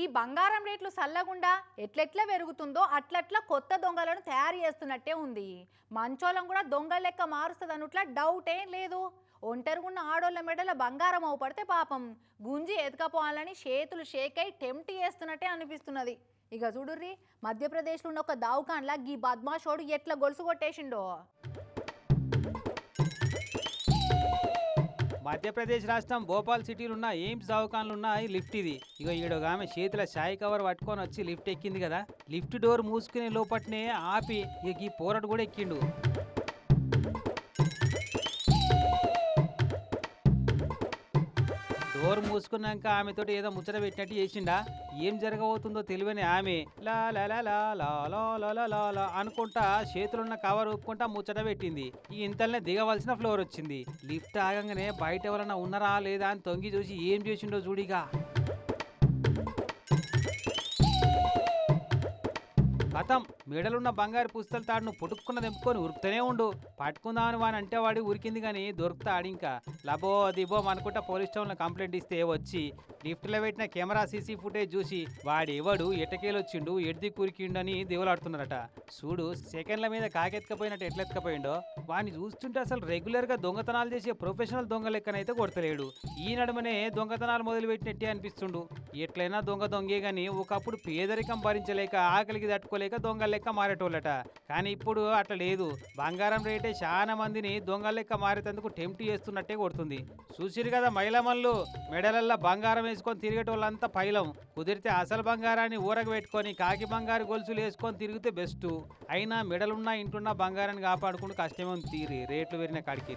ఈ బంగారం రేట్లు సల్లగుండా ఎట్లెట్లా పెరుగుతుందో అట్లట్లా కొత్త దొంగలను తయారు చేస్తున్నట్టే ఉంది. మంచోళం కూడా దొంగ లెక్క మారుస్తుంది అనుట్లా డౌట్ ఏం లేదు. ఒంటరిగున్న ఆడోళ్ళ మెడల బంగారం అవుపడితే పాపం. గుంజి ఎతకపోవాలని చేతులు షేక్ అయి టెంప్ట్ చేస్తున్నట్టే అనిపిస్తున్నది. ఇక చూడుర్రి మధ్యప్రదేశ్లో ఉన్న ఒక దావుకాన్లా గీ బద్మాషోడు ఎట్లా గొలుసు కొట్టేసిండో? మధ్యప్రదేశ్ రాష్ట్రం భోపాల్ సిటీలు ఉన్న ఎయిమ్స్ దవాఖానలు ఉన్నాయి లిఫ్ట్ ఇది. ఇగో ఈడ ఒక ఆమె చేతిలో షాయి కవర్ పట్టుకొని వచ్చి లిఫ్ట్ ఎక్కింది కదా. లిఫ్ట్ డోర్ మూసుకునే లోపట్నే ఆపి ఇక ఈ పోరడు కూడా ఎక్కిండు. డోర్ మూసుకున్నాక ఆమెతోటి ఏదో ముచ్చట పెట్టినట్టు చేసిండా. ఏం జరగబోతుందో తెలియని ఆమె లా లా లా లా లా లా లా లా లా లా అనుకుంటా చేతులున్న కవర్ ఊపుకుంటా ముచ్చట పెట్టింది. ఈ ఇంతలనే దిగవలసిన ఫ్లోర్ వచ్చింది. లిఫ్ట్ ఆగంగానే బయట ఎవరన్నా ఉన్నారా లేదా అని తొంగి చూసి ఏం చేసిండో చూడిగా కథం. మెడలున్న బంగారు పుస్తల తాడును పుట్టుకున్న తెంపుకొని ఉరుకుతూనే ఉండు. పట్టుకుందామని వాని అంటే వాడి ఉరికింది కానీ దొరుకుతా ఆడింకా. లబో దిబో అనుకుంటా పోలీస్ స్టేషన్లో కంప్లైంట్ ఇస్తే వచ్చి లిఫ్ట్లో పెట్టిన కెమెరా సీసీ ఫుటేజ్ చూసి వాడు ఎవడు ఎటకేలొచ్చిండు ఎడ్ది కురికిండని దేవులాడుతున్నారట. చూడు సెకండ్ల మీద కాకెత్తుకపోయినట్టు ఎట్లెత్తుకపోయిండో? వాడిని చూస్తుంటే అసలు రెగ్యులర్గా దొంగతనాలు చేసే ప్రొఫెషనల్ దొంగ లెక్కనైతే కొడతలేడు. ఈ నడుమనే దొంగతనాలు మొదలుపెట్టినట్టే అనిపిస్తుండు. ఎట్లయినా దొంగ దొంగే గాని ఒకప్పుడు పేదరికం భరించలేక ఆకలికి తట్టుకోలేక దొంగల లెక్క మారేటోళ్ళట. కానీ ఇప్పుడు అట్లా లేదు. బంగారం రేటే చాలా మందిని దొంగ లెక్క మారేటందుకు టెంప్ట్ చేస్తున్నట్టే కొడుతుంది. చూసిరు కదా మహిళమల్లు? మెడలల్లా బంగారం వేసుకొని తిరిగేటోళ్ళంతా పైలం. కుదిరితే అసలు బంగారాన్ని ఊరగబెట్టుకొని కాకి బంగారు గొలుసులు వేసుకొని తిరిగితే బెస్ట్. అయినా మెడలున్నా ఇంటున్నా బంగారాన్ని కాపాడుకుంటూ కష్టమే ఉంది తీరి. రేట్లు పెరిగిన కాడికి